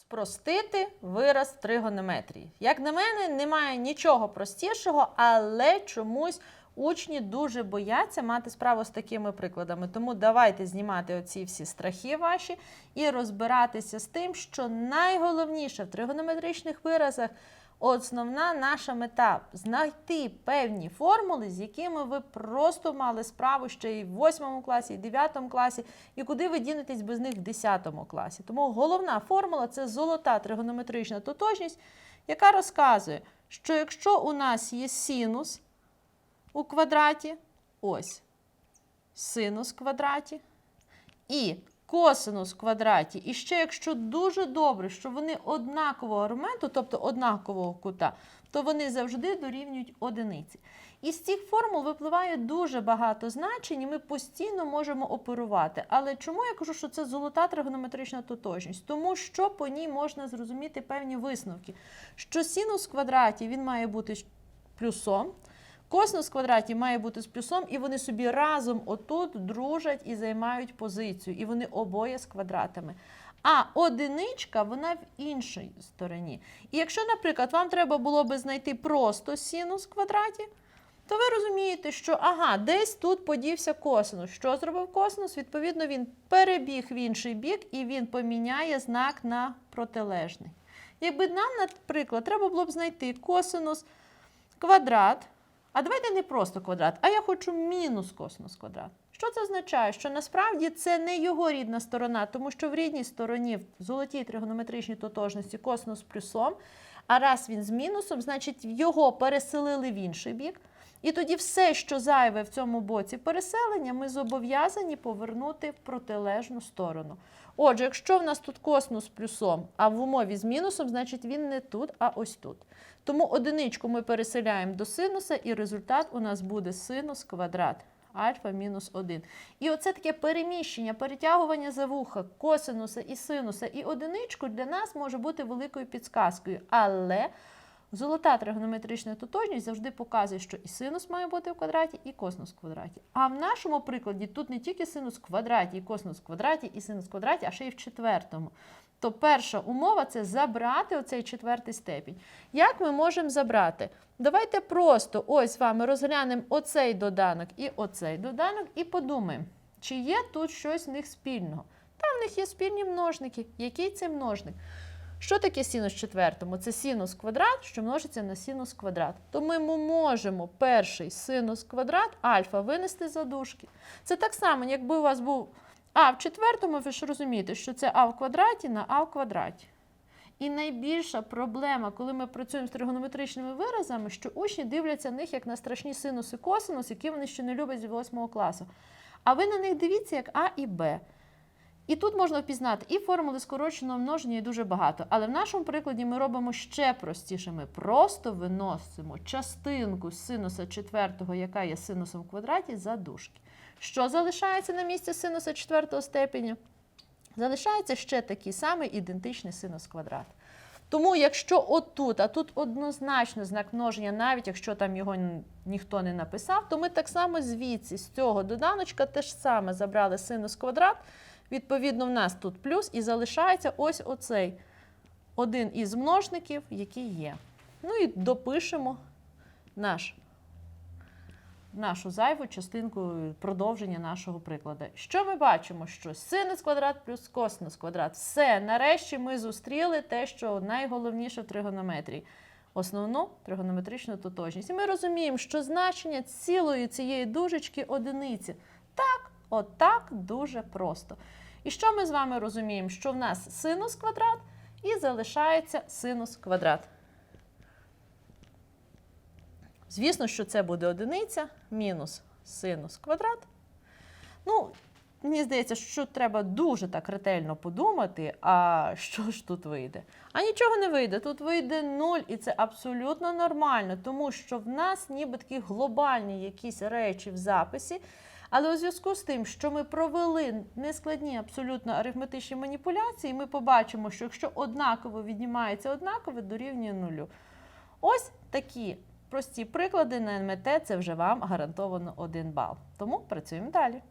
Спростити вираз тригонометрії. Як на мене, немає нічого простішого, але чомусь учні дуже бояться мати справу з такими прикладами. Тому давайте знімати оці всі страхи ваші і розбиратися з тим, що найголовніше в тригонометричних виразах Основна наша мета знайти певні формули, з якими ви просто мали справу ще і в 8 класі, і в 9 класі, і куди ви дінетесь без них в 10 класі. Тому головна формула це золота тригонометрична тотожність, яка розказує, що якщо у нас є синус у квадраті, ось синус в квадраті, і косинус в квадраті. І ще якщо дуже добре, що вони однакового аргументу, тобто однакового кута, то вони завжди дорівнюють одиниці. Із цих формул випливає дуже багато значень, і ми постійно можемо оперувати. Але чому я кажу, що це золота тригонометрична тотожність? Тому що по ній можна зрозуміти певні висновки. Що синус в квадраті він має бути плюсом, Косинус в квадраті має бути з плюсом, і вони собі разом отут дружать і займають позицію, і вони обоє з квадратами. А одиничка, вона в іншій стороні. І якщо, наприклад, вам треба було би знайти просто синус в квадраті, то ви розумієте, що ага, десь тут подівся косинус. Що зробив косинус? Відповідно, він перебіг в інший бік і він поміняє знак на протилежний. Якби нам, наприклад, треба було б знайти косинус квадрат. А давайте не просто квадрат, а я хочу мінус косинус квадрат. Що це означає? Що насправді це не його рідна сторона, тому що в рідній стороні в золотій тригонометричній тотожності косинус плюсом, а раз він з мінусом, значить його переселили в інший бік. І тоді все, що зайве в цьому боці переселення, ми зобов'язані повернути в протилежну сторону. Отже, якщо в нас тут косинус плюсом, а в умові з мінусом, значить він не тут, а ось тут. Тому одиничку ми переселяємо до синуса, і результат у нас буде синус квадрат альфа мінус 1. І оце таке переміщення, перетягування за вуха косинуса і синуса і одиничку для нас може бути великою підсказкою. Але золота тригонометрична тотожність завжди показує, що і синус має бути в квадраті, і косинус в квадраті. А в нашому прикладі тут не тільки синус в квадраті, і косинус в квадраті, і синус в квадраті, а ще й в четвертому. То перша умова це забрати оцей четвертий степінь. Як ми можемо забрати? Давайте просто ось з вами розглянемо оцей доданок і оцей доданок, і подумаємо, чи є тут щось в них спільного. Там в них є спільні множники. Який це множник? Що таке синус четвертому? Це синус квадрат, що множиться на синус квадрат. То ми можемо перший синус квадрат альфа винести за дужки. Це так само, якби у вас був а в четвертому, ви ж розумієте, що це а в квадраті на а в квадраті. І найбільша проблема, коли ми працюємо з тригонометричними виразами, що учні дивляться на них як на страшні синус і косинус, які вони ще не люблять з 8 класу. А ви на них дивіться як А і Б. І тут можна впізнати і формули скороченого множення, і дуже багато. Але в нашому прикладі ми робимо ще простіше. Ми просто виносимо частинку синуса четвертого, яка є синусом в квадраті, за дужки. Що залишається на місці синуса четвертого степеня? Залишається ще такий самий ідентичний синус квадрат. Тому, якщо отут, а тут однозначно знак множення, навіть якщо там його ніхто не написав, то ми так само звідси, з цього доданочка, те ж саме забрали синус квадрат. Відповідно, в нас тут плюс і залишається ось оцей один із множників, який є. Ну і допишемо наш нашу зайву частинку продовження нашого прикладу. Що ми бачимо? Що синус квадрат плюс косинус квадрат. Все, нарешті ми зустріли те, що найголовніше в тригонометрії. Основну тригонометричну тотожність. І ми розуміємо, що значення цілої цієї дужечки одиниці. Так, отак дуже просто. І що ми з вами розуміємо? Що в нас синус квадрат і залишається синус квадрат. Звісно, що це буде одиниця мінус синус квадрат. Ну, мені здається, що треба дуже так ретельно подумати, а що ж тут вийде? А нічого не вийде. Тут вийде 0, і це абсолютно нормально, тому що в нас ніби такі глобальні якісь речі в записі. Але у зв'язку з тим, що ми провели нескладні абсолютно арифметичні маніпуляції, ми побачимо, що якщо однаково віднімається однакове, дорівнює нулю. Ось такі прості приклади на НМТ це вже вам гарантовано 1 бал. Тому працюємо далі.